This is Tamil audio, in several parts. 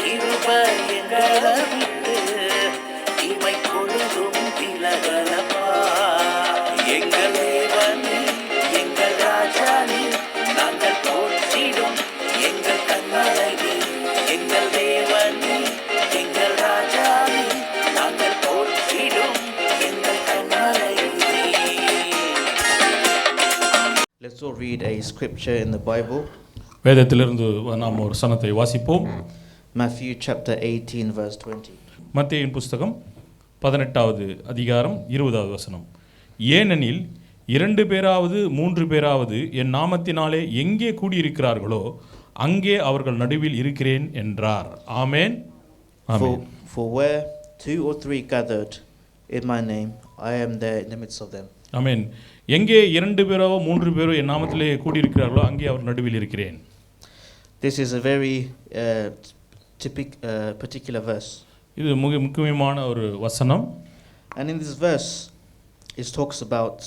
கிருபை எங்களை விட்டு இமை பொழுதும் விலகலப்பா எங்கள் தேவனே எங்கள் ராஜானே நாங்கள் போற்றிடும் எங்கள் கண்மலை எங்கள் தேவனே எங்கள் ராஜானே நாங்கள் போற்றிடும் எங்கள் கண்மலை Let's all read a scripture in the Bible. வேதத்திலிருந்து நாம் ஒரு சனத்தை வாசிப்போம் Matthew chapter 18, verse 20. மத்தேயின் புஸ்தகம் பதினெட்டாவது அதிகாரம் இருபதாவது வசனம் ஏனெனில் இரண்டு பேராவது மூன்று பேராவது என் நாமத்தினாலே எங்கே கூடியிருக்கிறார்களோ அங்கே அவர்கள் நடுவில் இருக்கிறேன் என்றார் ஆமேன் For, amen. for where two or three gathered in my name, I am there in the midst of them. ஆமென் எங்கே இரண்டு பேரோ மூன்று பேரோ என் நாமத்திலே கூடியிருக்கிறார்களோ அங்கே அவர் நடுவில் இருக்கிறேன் This is a very uh, typic, uh, particular verse. இது மிக முக்கியமான ஒரு வசனம் And in this verse, it talks about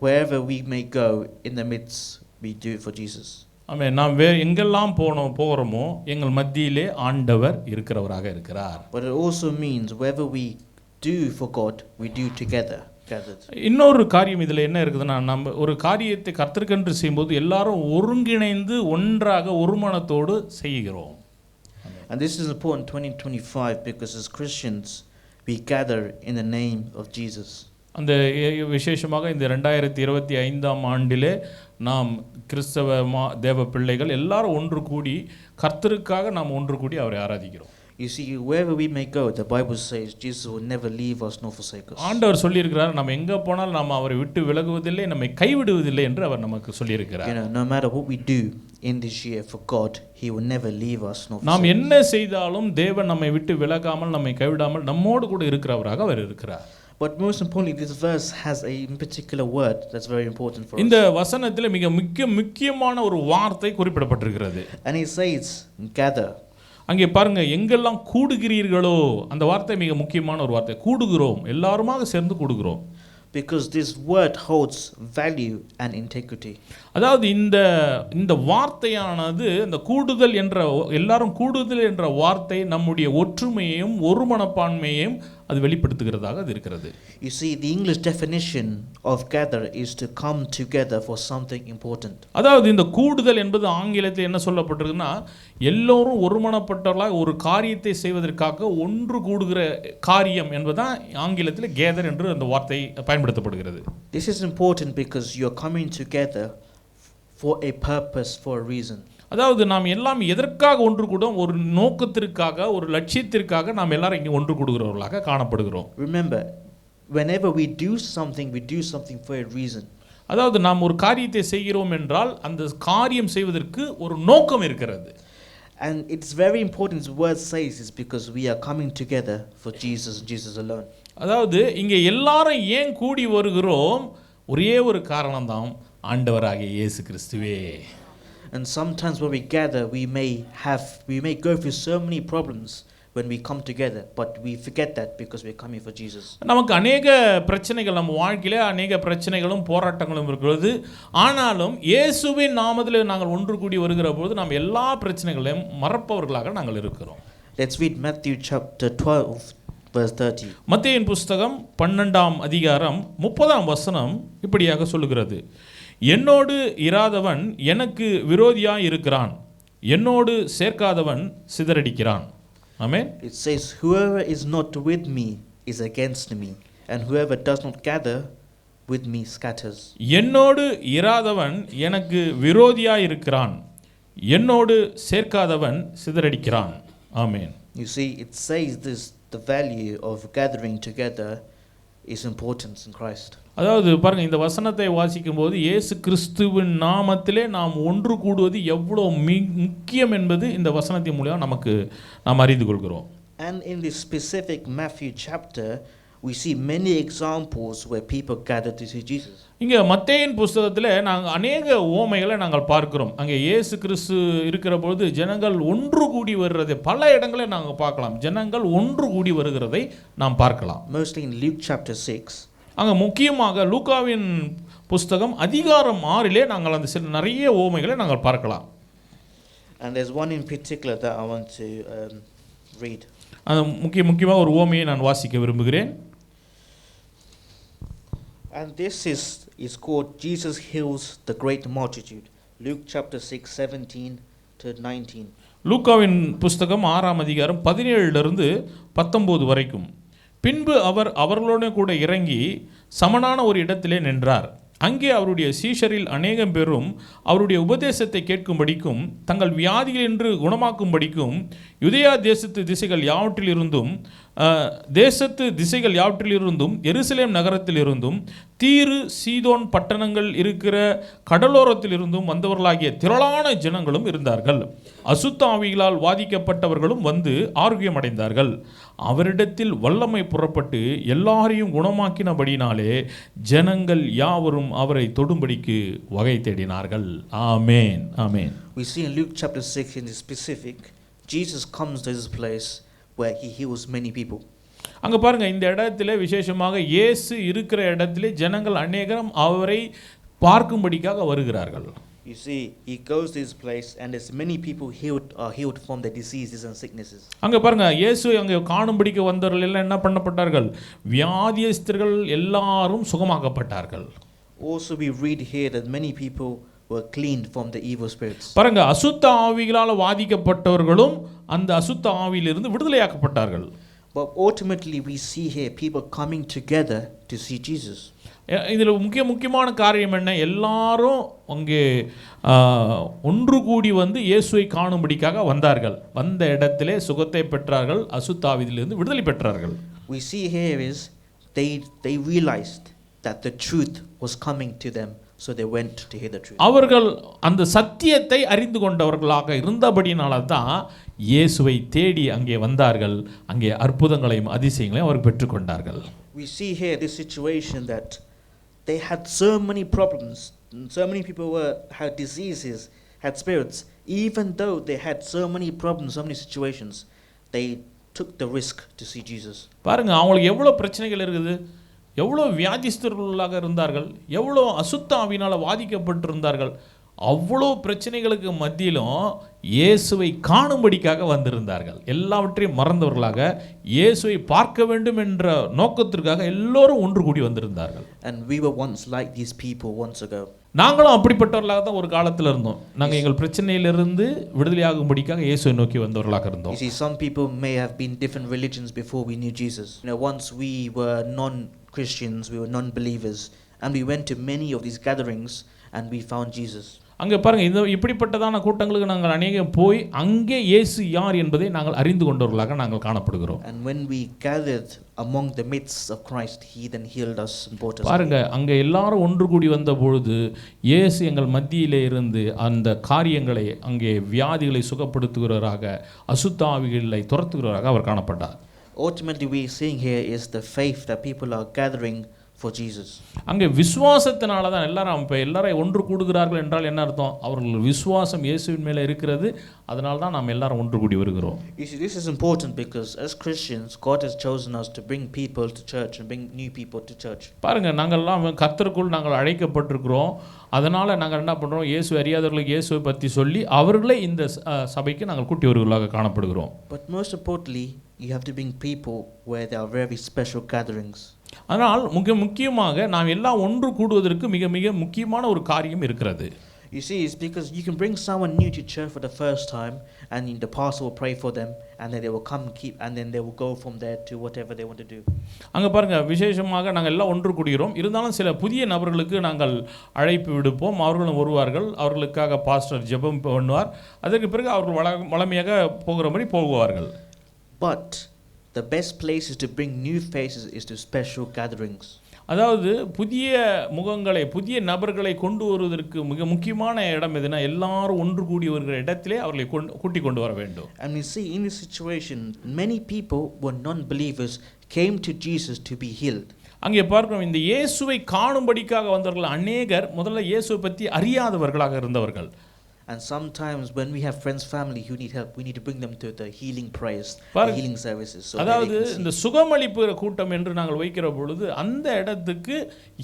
wherever we may go in the midst, we do it for Jesus. ஆமென் நாம் வே எங்கெல்லாம் போனோம் போகிறோமோ எங்கள் மத்தியிலே ஆண்டவர் இருக்கிறவராக இருக்கிறார் But it also means wherever we do for God, we do together, gathered. இன்னொரு காரியம் இதில் என்ன இருக்குதுன்னா நம்ம ஒரு காரியத்தை கர்த்தருக்கென்று செய்யும்போது எல்லாரும் ஒருங்கிணைந்து ஒன்றாக ஒருமனத்தோடு செய்கிறோம் And this is important 2025 because as Christians, we gather in the name of Jesus. அந்த விசேஷமாக இந்த ரெண்டாயிரத்தி இருபத்தி ஐந்தாம் ஆண்டிலே நாம் கிறிஸ்தவ மா தேவ பிள்ளைகள் எல்லாரும் ஒன்று கூடி கர்த்தருக்காக நாம் ஒன்று கூடி அவரை ஆராதிக்கிறோம் You see, wherever we may go, the Bible says Jesus will never leave us nor forsake us. ஆண்டவர் சொல்லியிருக்கிறார் நம்ம எங்கே போனாலும் நாம் அவரை விட்டு விலகுவதில்லை நம்மை கைவிடுவதில்லை என்று அவர் நமக்கு சொல்லியிருக்கிறார் You know, no matter what we do in this year for God, He will never leave us nor நாம். என்ன செய்தாலும் தேவன் நம்மை விட்டு விலகாமல் நம்மை கைவிடாமல் நம்மோடு கூட இருக்கிறவராக அவர் இருக்கிறார் But most importantly, this verse has a particular word that's very important for இந்த us. வசனத்தில் மிக முக்கிய முக்கியமான ஒரு வார்த்தை குறிப்பிடப்பட்டிருக்கிறது And He says, gather. அங்கே பாருங்க எங்கெல்லாம் கூடுகிறீர்களோ அந்த வார்த்தை மிக முக்கியமான ஒரு வார்த்தை கூடுகிறோம் எல்லாருமாக சேர்ந்து கூடுகிறோம் Because this word holds value and integrity. அதாவது இந்த இந்த வார்த்தையானது இந்த கூடுதல் என்ற எல்லாரும் கூடுதல் என்ற வார்த்தை நம்முடைய ஒற்றுமையையும் ஒருமனப்பான்மையையும் அது வெளிப்படுத்துகிறதாக அது இருக்கிறது You see, the English definition of gather is to come together for something important. அதாவது இந்த கூடுதல் என்பது ஆங்கிலத்தில் என்ன சொல்லப்பட்டிருக்குன்னா எல்லோரும் ஒருமனப்பட்டவர்களாக ஒரு காரியத்தை செய்வதற்காக ஒன்று கூடுகிற காரியம் என்பதுதான் ஆங்கிலத்தில் கேதர் என்று அந்த வார்த்தை பயன்படுத்தப்படுகிறது This is important because you're coming together for a purpose, for a reason. அதாவது நாம் எல்லாம் எதற்காக ஒன்று கூட ஒரு நோக்கத்திற்காக ஒரு லட்சியத்திற்காக நாம் எல்லாரும் இங்கே ஒன்று கூடுகிறவர்களாக காணப்படுகிறோம். Remember, whenever we do something, we do something for a reason. அதாவது நாம் ஒரு காரியத்தை செய்கிறோம் என்றால் அந்த காரியம் செய்வதற்கு ஒரு நோக்கம் இருக்கிறது. And it's very important, the word says, is because we are coming together for Jesus Jesus alone. அதாவது இங்கே எல்லாரும் ஏன் கூடி வருகிறோம்? ஒரே ஒரு காரணம்தான் ஆண்டவராகிய இயேசு கிறிஸ்துவே. And sometimes when we gather, we may have, we may go through so many problems when we come together, but we forget that because we're coming for Jesus. நமக்கு அநேக பிரச்சனைகள் நம்ம வாழ்க்கையில அநேக பிரச்சனைகளும் போராட்டங்களும் இருக்கிறது ஆனாலும் இயேசுவின் நாமத்தில் நாங்கள் ஒன்று கூடி வருகிற பொழுது நாம் எல்லா பிரச்சனைகளையும் மறப்பவர்களாக நாங்கள் இருக்கிறோம் Let's read Matthew chapter 12, verse 30. மத்தேயின் புஸ்தகம் பன்னெண்டாம் அதிகாரம் முப்பதாம் வசனம் இப்படியாக சொல்லுகிறது என்னோடு இராதவன் எனக்கு விரோதியாய் இருக்கிறான் என்னோடு சேர்க்காதவன் சிதறடிக்கிறான் ஆமென் It says, Whoever is not with me is against me, and whoever does not gather with me scatters. என்னோடு இராதவன் எனக்கு விரோதியாய் இருக்கிறான் என்னோடு சேர்க்காதவன் சிதறடிக்கிறான் ஆமென் You see, it says this the value of gathering together is important in Christ. அதாவது பாருங்க இந்த வசனத்தை வாசிக்கும்போது இயேசு கிறிஸ்துவின் நாமத்திலே நாம் ஒன்று கூடுவது எவ்வளோ மி முக்கியம் என்பது இந்த வசனத்தின் மூலியம் நமக்கு நாம் அறிந்து கொள்கிறோம் And in this specific Matthew chapter, we see many examples where people gather to see Jesus. இங்கே மத்தேயின் புஸ்தகத்தில் நாங்கள் அநேக ஓமைகளை நாங்கள் பார்க்கிறோம் அங்கே இயேசு கிறிஸ்து இருக்கிற பொழுது ஜனங்கள் ஒன்று கூடி வருகிறதை பல இடங்களை நாங்கள் பார்க்கலாம் ஜனங்கள் ஒன்று கூடி வருகிறதை நாம் பார்க்கலாம் Mostly in Luke chapter 6. அங்கே முக்கியமாக லூக்காவின் புஸ்தகம் அதிகாரம் ஆறிலே நாங்கள் அந்த சில நிறைய ஓமைகளை நாங்கள் பார்க்கலாம் And there's one in particular that I want to um, read. அது முக்கிய முக்கியமாக ஒரு ஓமையை நான் வாசிக்க விரும்புகிறேன் And this is, is called Jesus Heals the Great Multitude. Luke chapter 6, 17 to 19. லூக்காவின் புஸ்தகம் ஆறாம் அதிகாரம் பதினேழுலேருந்து பத்தொம்போது வரைக்கும் பின்பு அவர் அவர்களோட கூட இறங்கி சமனான ஒரு இடத்திலே நின்றார். அங்கே அவருடைய சீஷரில் அநேகம் பேரும் அவருடைய உபதேசத்தை கேட்கும்படிக்கும் தங்கள் வியாதிகள் என்று குணமாக்கும்படிக்கும் யுதயா தேசத்து திசைகள் யாவற்றிலிருந்தும் தேசத்து திசைகள் யாவற்றிலிருந்தும் எருசலேம் நகரத்திலிருந்தும் தீரு சீதோன் பட்டணங்கள் இருக்கிற கடலோரத்திலிருந்தும் வந்தவர்களாகிய திரளான ஜனங்களும் இருந்தார்கள். அசுத்த ஆவிகளால் வாதிக்கப்பட்டவர்களும் வந்து ஆரோக்கியமடைந்தார்கள் அவரிடத்தில் வல்லமை புறப்பட்டு எல்லாரையும் குணமாக்கினபடினாலே ஜனங்கள் யாவரும் அவரை தொடும்படிக்கு வகை தேடினார்கள். ஆமேன். ஆமேன். We see in Luke chapter 6 in the specific, Jesus comes to this place where he heals many people. அங்கே பாருங்க இந்த இடத்துல விசேஷமாக இயேசு இருக்கிற இடத்திலே ஜனங்கள் அநேகரும் அவரை பார்க்கும்படிக்காக வருகிறார்கள். You see, he goes to this place and there's many people healed are healed from their diseases and sicknesses. அங்கே பாருங்க இயேசு அங்கே காணும்படிக்க வந்தவர்கள் எல்லாம் என்ன பண்ணப்பட்டார்கள் வியாதியஸ்தர்கள் எல்லாரும் சுகமாக்கப்பட்டார்கள் Also, we read here that many people were cleaned from the evil spirits. பாருங்க அசுத்த ஆவிகளால் வாதிக்கப்பட்டவர்களும் அந்த அசுத்த ஆவியிலிருந்து விடுதலையாக்கப்பட்டார்கள் But ultimately, we see here people coming together to see Jesus. இதில் முக்கிய முக்கியமான காரியம் என்ன எல்லாரும் அங்கே ஒன்று கூடி வந்து இயேசுவை காணும்படிக்காக வந்தார்கள் வந்த இடத்திலே சுகத்தை பெற்றார்கள் அசுத்தாவிதிலிருந்து விடுதலை பெற்றார்கள் We see here is they they realized that the truth was coming to them, so they went to hear the truth. அவர்கள் அந்த சத்தியத்தை அறிந்து கொண்டவர்களாக இருந்தபடினால தான் இயேசுவை தேடி அங்கே வந்தார்கள் அங்கே அற்புதங்களையும் அதிசயங்களையும் அவர் பெற்றுக்கொண்டார்கள் We see here this situation that they had so many problems, and so many people were had diseases, had spirits. Even though they had so many problems, so many situations, they took the risk to see Jesus. பாருங்க அவங்களுக்கு எவ்வளோ பிரச்சனைகள் இருக்குது எவ்வளோ வியாதிஸ்தர்களாக இருந்தார்கள் எவ்வளோ அசுத்த ஆவினால் வாதிக்கப்பட்டிருந்தார்கள் அவ்வளோ பிரச்சனைகளுக்கு மத்தியிலும் இயேசுவை காணும்படிக்காக வந்திருந்தார்கள் எல்லாவற்றையும் மறந்தவர்களாக இயேசுவை பார்க்க வேண்டும் என்ற நோக்கத்திற்காக எல்லோரும் ஒன்று கூடி வந்திருந்தார்கள் And we were once like these people once ago. நாங்களும் அப்படிப்பட்டவர்களாக தான் ஒரு காலத்தில் இருந்தோம் நாங்கள் எங்கள் பிரச்சனையிலிருந்து விடுதலையாகும்படிக்காக இயேசுவை நோக்கி வந்தவர்களாக You இருந்தோம் see, some people may have been different religions before we knew Jesus. You know, once we were non-Christians, we were non-believers, and we went to many of these gatherings, and we found Jesus. அங்கே பாருங்க இந்த இப்படிப்பட்டதான கூட்டங்களுக்கு நாங்கள் அநேகம் போய் அங்கே இயேசு யார் என்பதை நாங்கள் அறிந்து கொண்டவர்களாக நாங்கள் காணப்படுகிறோம் And when we gathered among the midst of Christ, He then healed us and brought us. பாருங்க அங்கே எல்லாரும் ஒன்று கூடி வந்த பொழுது இயேசு எங்கள் மத்தியிலே இருந்து அந்த காரியங்களை அங்கே வியாதிகளை சுகப்படுத்துகிறவராக அசுத்தாவிகளை துரத்துகிறவராக அவர் காணப்பட்டார் Ultimately, we're seeing here is the faith that people are gathering for Jesus. அங்கே விசுவாசத்தினால தான் எல்லாரும் இப்போ எல்லாரும் ஒன்று கூடுகிறார்கள் என்றால் என்ன அர்த்தம் அவர்கள் விசுவாசம் இயேசுவின் மேலே இருக்கிறது அதனால தான் நாம் எல்லாரும் ஒன்று கூடி வருகிறோம் You see, this is important because as Christians, God has chosen us to bring people to church and bring new people to church. பாருங்க நாங்கள்லாம் கர்த்தருக்குள் நாங்கள் அழைக்கப்பட்டிருக்கிறோம் அதனால் நாங்கள் என்ன பண்ணுறோம் இயேசு அறியாதவர்களுக்கு இயேசுவை பற்றி சொல்லி அவர்களை இந்த சபைக்கு நாங்கள் கூட்டி வருவர்களாக காணப்படுகிறோம் But most importantly, you have to bring people where there are very special gatherings. ஆனால் முக்கிய முக்கியமாக நாம் எல்லாம் ஒன்று கூடுவதற்கு மிக மிக முக்கியமான ஒரு காரியம் இருக்கிறது. You see, it's because you can bring someone new to church for the first time, and the pastor will pray for them, and then they will come keep, and then they will go from there to whatever they want to do. அங்கே பாருங்க விசேஷமாக நாங்கள் எல்லாம் ஒன்று கூடுகிறோம். இருந்தாலும் சில புதிய நபர்களுக்கு நாங்கள் அழைப்பு விடுப்போம். அவர்களும் வருவார்கள். அவர்களுக்காக பாஸ்டர் ஜெபம் பண்ணுவார். அதற்கு பிறகு அவர்கள் வள வளமையாக போகிற மாதிரி போகுவார்கள். But the best places to bring new faces is to special gatherings. அதாவது புதிய முகங்களை புதிய நபர்களை கொண்டு வருவதற்கு மிக முக்கியமான இடம் எதுனா எல்லாரும் ஒன்று கூடி வருகிற இடத்திலே அவர்களை கூட்டி கொண்டு வர வேண்டும் And we see in this situation, many people were non believers came to Jesus to be healed. அங்கே பார்க்கிறோம் இந்த இயேசுவை காணும்படிக்காக வந்தவர்கள் அநேகர் முதல்ல இயேசுவை பற்றி அறியாதவர்களாக இருந்தவர்கள் And sometimes when we have friends, family who need help, we need to bring them to the healing prayers, the பாருங்க. healing services. So that they அதாவது can see. இந்த சுகமளிப்புகிற கூட்டம் என்று நாங்கள் வைக்கிற பொழுது அந்த இடத்துக்கு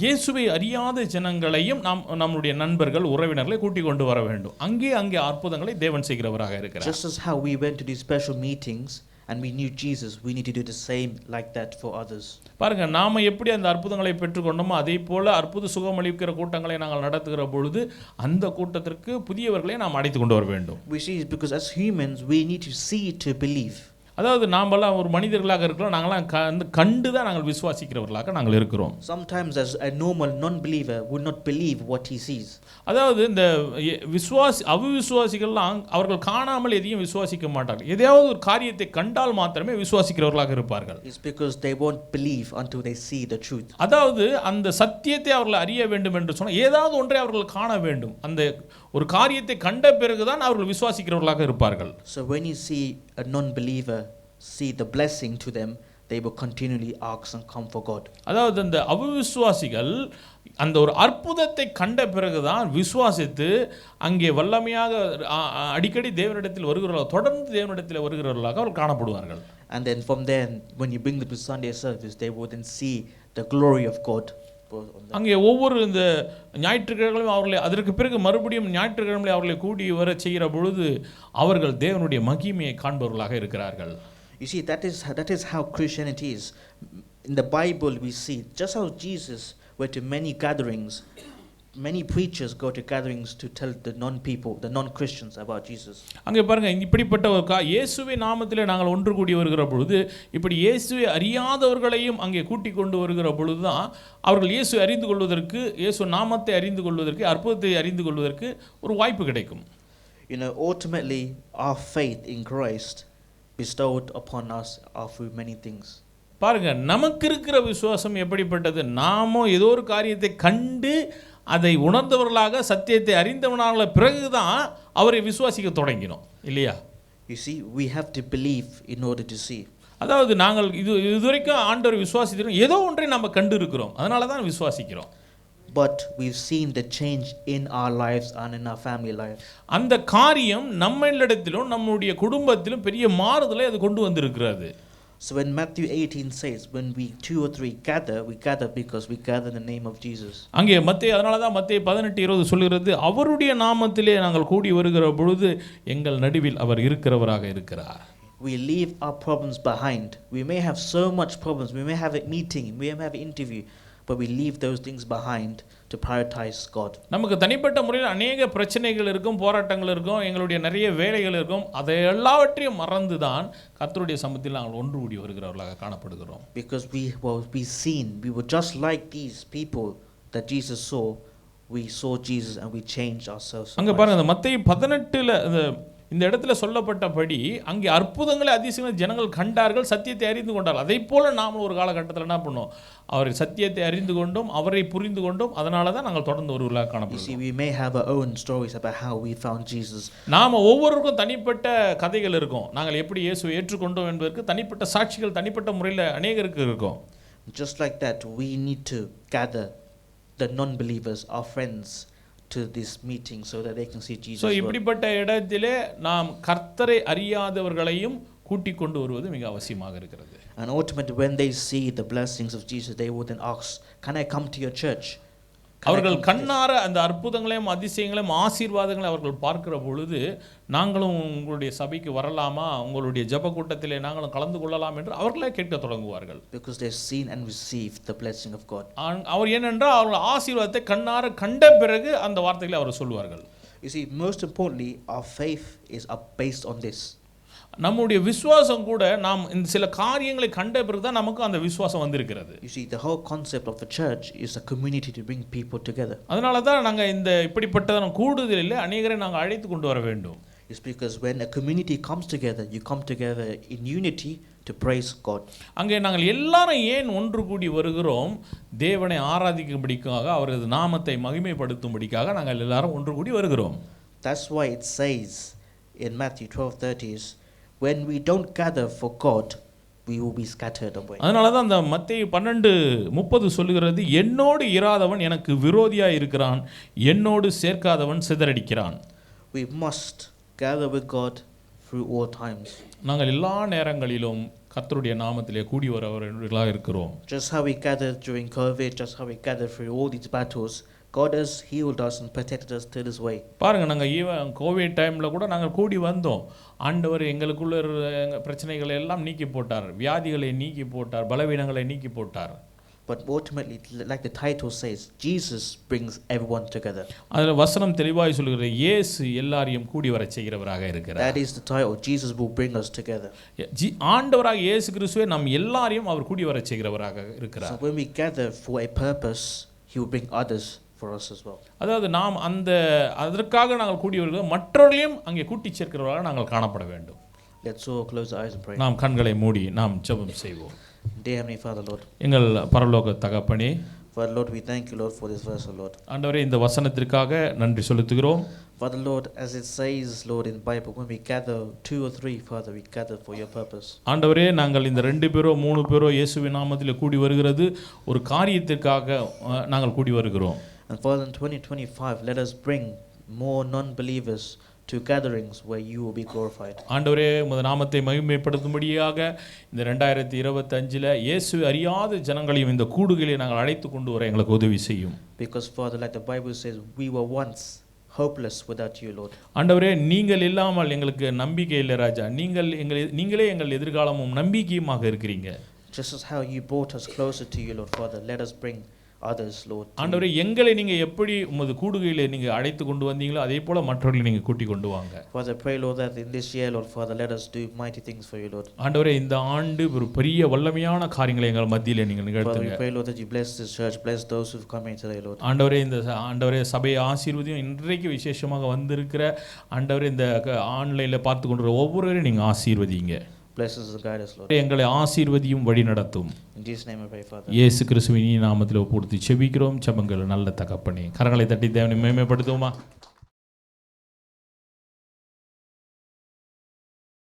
இயேசுவை அறியாத ஜனங்களையும் நாம் நம்முடைய நண்பர்கள் உறவினர்களை கூட்டிக் கொண்டு வர வேண்டும் அங்கே அங்கே அற்புதங்களை தேவன் செய்கிறவராக இருக்கிறார் Just as how we went to these special meetings and we knew Jesus, we need to do the same like that for others. பாருங்க நாம எப்படி அந்த அற்புதங்களை பெற்றுக்கொண்டோமோ அதே போல அற்புத சுகமளிக்கிற கூட்டங்களை நாங்கள் நடத்துகிற பொழுது அந்த கூட்டத்திற்கு புதியவர்களை நாம் அழைத்து கொண்டு வர வேண்டும் We see it because as humans, we need to see to believe. அதாவது நாமெல்லாம் ஒரு மனிதர்களாக இருக்கிறோம். நாங்களாம் கண்டு கண்டு தான் நாங்கள் விசுவாசிக்கிறவர்களாக நாங்கள் இருக்கிறோம். Sometimes, as a normal non believer would not believe what he sees. அதாவது இந்த விசுவாசி அவிசுவாசிகள்லாம் அவர்கள் காணாமல் எதையும் விசுவாசிக்க மாட்டார்கள். எதையாவது ஒரு காரியத்தை கண்டால் மாத்திரமே விசுவாசிக்கிறவர்களாக இருப்பார்கள். It's because they won't believe until they see the truth. அதாவது அந்த சத்தியத்தை அவர்கள் அறிய வேண்டும் என்று சொன்னால் ஏதாவது ஒன்றை அவர்கள் காண வேண்டும். அந்த ஒரு காரியத்தை கண்ட பிறகுதான் அவர்கள் விசுவாசிக்கிறவர்களாக இருப்பார்கள். So when you see a non believer see the blessing to them, they will continually ask and come for God. அதாவது அந்த அவிசுவாசிகள் அந்த ஒரு அற்புதத்தை கண்ட பிறகுதான் விசுவாசித்து அங்கே வல்லமையாக அடிக்கடி தேவனிடத்தில் வருகிறவர்கள் தொடர்ந்து தேவனிடத்தில் வருகிறவர்களாக அவர்கள் காணப்படுவார்கள் And then from there, when you bring them to Sunday service, they will then see the glory of God. அங்கே ஒவ்வொரு இந்த ஞாயிற்றுக்கிழமையும் அவர்களை அதற்கு பிறகு மறுபடியும் ஞாயிற்றுக்கிழமை அவர்களை கூடி வர செய்கிற பொழுது அவர்கள் தேவனுடைய மகிமையை காண்பவர்களாக இருக்கிறார்கள் You see, that is, that is how Christianity is. In the Bible, we see just how Jesus went to many gatherings. Many preachers go to gatherings to tell the non people, the non Christians about Jesus. அங்கே பாருங்க இப்படிப்பட்ட ஒரு கா இயேசுவை நாமத்திலே நாங்கள் ஒன்று கூடி வருகிற பொழுது இப்படி இயேசுவை அறியாதவர்களையும் அங்கே கூட்டிக் கொண்டு வருகிற பொழுது தான் அவர்கள் இயேசு அறிந்து கொள்வதற்கு இயேசு நாமத்தை அறிந்து கொள்வதற்கு அற்புதத்தை அறிந்து கொள்வதற்கு ஒரு வாய்ப்பு கிடைக்கும் You know, ultimately, our faith in Christ bestowed upon us are through many things. பாருங்க நமக்கு இருக்கிற விசுவாசம் எப்படிப்பட்டது நாமும் ஏதோ ஒரு காரியத்தை கண்டு அதை உணர்ந்தவர்களாக சத்தியத்தை அறிந்தவனால பிறகுதான் அவரை விசுவாசிக்க தொடங்கினோம். இல்லையா? You see, we have to believe in order to see. அதாவது நாங்கள் இது இதுவரைக்கும் ஆண்டவர் விசுவாசிக்கிறோம் ஏதோ ஒன்றை நம்ம கண்டு இருக்கிறோம் அதனால தான் விசுவாசிக்கிறோம். But we've seen the change in our lives and in our family life. அந்த காரியம் நம்மளிடத்திலும் நம்முடைய குடும்பத்திலும் பெரிய மாறுதலை அது கொண்டு வந்திருக்கிறது. So when Matthew 18 says, when we two or three gather, we gather because we gather in the name of Jesus. அங்கே மத்திய அதனால தான் மத்திய பதினெட்டு இருபது சொல்கிறது அவருடைய நாமத்திலே நாங்கள் கூடி வருகிற பொழுது எங்கள் நடுவில் அவர் இருக்கிறவராக இருக்கிறார் We leave our problems behind. We may have so much problems. We may have a meeting, we may have an interview, but we leave those things behind to prioritize God. நமக்கு தனிப்பட்ட முறையில் அநேக பிரச்சனைகள் இருக்கும் போராட்டங்கள் இருக்கும் எங்களுடைய நிறைய வேலைகள் இருக்கும் அதை எல்லாவற்றையும் மறந்து தான் கர்த்தருடைய சமத்தில் நாங்கள் ஒன்று கூடி வருகிறவர்களாக காணப்படுகிறோம் Because we will be seen. We were just like these people that Jesus saw. We saw Jesus and we changed ourselves. for அங்கே. பாருங்க மத்திய பதினெட்டில் இந்த இடத்துல சொல்லப்பட்டபடி அங்கே அற்புதங்களை அதிசயங்களை ஜனங்கள் கண்டார்கள் சத்தியத்தை அறிந்து கொண்டார்கள். அதே போல நாமளும் ஒரு காலகட்டத்தில் என்ன பண்ணோம் அவர் சத்தியத்தை அறிந்து கொண்டோம் அவரை புரிந்து கொண்டோம் அதனால தான் நாங்கள் தொடர்ந்து ஒருவர்களாக You காணப்படுகிறோம். see, we may have our own stories about how we found Jesus, நாம் ஒவ்வொருவருக்கும் தனிப்பட்ட கதைகள் இருக்கும். நாங்கள் எப்படி இயேசுவை ஏற்றுக்கொண்டோம் என்பதற்கு தனிப்பட்ட சாட்சிகள் தனிப்பட்ட முறையில் அநேகருக்கு இருக்கும். Just like that, we need to gather the non believers, our friends, to this meeting so that they can see Jesus. So. இப்படிப்பட்ட இடத்திலே நாம் கர்த்தரை அறியாதவர்களையும் கூட்டிக் கொண்டு வருவது மிக அவசியமாக இருக்கிறது And ultimately, when they see the blessings of Jesus, they will then ask, Can I come to your church? அவர்கள் come to this?" கண்ணார அந்த அற்புதங்களையும் அதிசயங்களையும் ஆசீர்வாதங்களையும் அவர்கள் பார்க்கிற பொழுது நாங்களும் உங்களுடைய சபைக்கு வரலாமா உங்களுடைய ஜெப கூட்டத்திலே நாங்களும் கலந்து கொள்ளலாம் என்று அவர்களே கேட்க தொடங்குவார்கள் Because they've seen and received the blessing of God. ஆன்- அவர் ஏனென்றால் அவர்கள் ஆசீர்வாதத்தை கண்ணார கண்ட பிறகு அந்த வார்த்தைகளை அவர் சொல்வார்கள் You see, most importantly, our faith is based on this. நம்முடைய விசுவாசம் கூட நாம் இந்த சில காரியங்களை கண்ட பிறகு தான் நமக்கு அந்த விசுவாசம் வந்திருக்கிறது You see, the whole concept of the church is a community to bring people together. அதனால தான் நாங்கள் இந்த இப்படிப்பட்ட கூடுதலில் அநேகரை நாங்கள் அழைத்து கொண்டு வர வேண்டும் It's because when a community comes together, you come together in unity to praise God. அங்கே நாங்கள் எல்லாரும் ஏன் ஒன்று கூடி வருகிறோம் தேவனை ஆராதிக்கும்படிக்காக அவரது நாமத்தை மகிமைப்படுத்தும்படிக்காக நாங்கள் எல்லாரும் ஒன்று கூடி வருகிறோம் That's why it says in Matthew 12:30 is when we don't gather for God, we will be scattered away. அதனால தான் அந்த மத்திய பன்னெண்டு முப்பது சொல்லுகிறது என்னோடு இராதவன் எனக்கு விரோதியாக இருக்கிறான் என்னோடு சேர்க்காதவன் சிதறடிக்கிறான் we must gather with God through all times. நாங்கள் எல்லா நேரங்களிலும் கர்த்தருடைய நாமத்திலே கூடி வரவர்களாக இருக்கிறோம். Just how we gathered during COVID, just how we gathered through all these battles, God has healed us and protected us till this way. பாருங்கள் நாங்கள் ஈவன் கோவிட் டைமில் கூட நாங்கள் கூடி வந்தோம். ஆண்டவர் எங்களுக்குள்ள பிரச்சனைகளை எல்லாம் நீக்கி போட்டார். வியாதிகளை நீக்கி போட்டார். பலவீனங்களை நீக்கி போட்டார். But ultimately, like the title says, Jesus brings everyone together. அதில் வசனம் தெளிவாய் சொல்லுகிற இயேசு எல்லாரையும் கூடி வரச் செய்கிறவராக இருக்கிறார் That is the title. Jesus will bring us together. ஆண்டவராக இயேசு கிறிஸ்துவே நம் எல்லாரையும் அவர் கூடி வரச் செய்கிறவராக So இருக்கிறார் when we gather for a purpose, He will bring others for us as well. அதாவது நாம் அந்த அதற்காக நாங்கள் கூடி வருகிறோம் மற்றவர்களையும் அங்கே கூட்டிச் சேர்க்கிறவர்களாக நாங்கள் காணப்பட வேண்டும் Let's all close our eyes and pray. நாம் கண்களை மூடி நாம் ஜெபம் செய்வோம் Dear Heavenly Father, Lord. எங்கள் பரலோக தகப்பனே Father, Lord, we thank you, Lord, for this verse, Lord. ஆண்டவரே இந்த வசனத்திற்காக நன்றி செலுத்துகிறோம் Father, Lord, as it says, Lord, in Bible, when we gather two or three, Father, we gather for your purpose. ஆண்டவரே நாங்கள் இந்த ரெண்டு பேரோ மூணு பேரோ இயேசுவின் நாமத்தில் கூடி வருகிறது ஒரு காரியத்திற்காக அஹ், நாங்கள் கூடி வருகிறோம் And Father, in 2025, let us bring more non-believers to gatherings where you will be glorified. ஆண்டவரே உமது நாமத்தை மகிமைப்படுத்தும்படியாக இந்த ரெண்டாயிரத்தி இருபத்தஞ்சில் இயேசு அறியாத ஜனங்களையும் இந்த கூடுகளை நாங்கள் அழைத்து கொண்டு வர எங்களுக்கு உதவி செய்யும் Because, Father, like the Bible says, we were once hopeless without you, Lord. ஆண்டவரே நீங்கள் இல்லாமல் எங்களுக்கு நம்பிக்கை இல்லை ராஜா நீங்கள் எங்கள் நீங்களே எங்கள் எதிர்காலமும் நம்பிக்கையுமாக இருக்கிறீங்க Just as how you brought us closer to you, Lord, Father, let us bring to you. ஆண்டவரே எங்களை நீங்கள் எப்படி உமது கூடுகையில் நீங்கள் அழைத்து கொண்டு வந்தீங்களோ அதே போல் மற்றவர்களை நீங்கள் கூட்டி கொண்டு வாங்க Father, I pray, Lord, that in this year, Lord, Father, let us do mighty things for you, Lord. ஆண்டவரே இந்த ஆண்டு ஒரு பெரிய வல்லமையான காரியங்களை எங்கள் மத்தியில் நீங்கள் நிகழ்த்துங்க pray, Lord, that you bless this church, bless those who've come here today, Lord. ஆண்டவரே இந்த ஆண்டவரே சபையை ஆசீர்வதியும் இன்றைக்கு விசேஷமாக வந்திருக்கிற ஆண்டவரே இந்த ஆன்லைனில் பார்த்து கொண்டு ஒவ்வொருவரையும் நீங்கள் ஆசீர்வதிங்க எங்களை ஆசீர்வதியும் வழி நடத்தும். இயேசு கிறிஸ்துவின் நாமத்தில் ஒப்புடுத்தி செபிக்கிறோம். செபங்கள் நல்ல தகப்பனே. கரங்களை தட்டி தேவனை மேம்படுத்துவோமா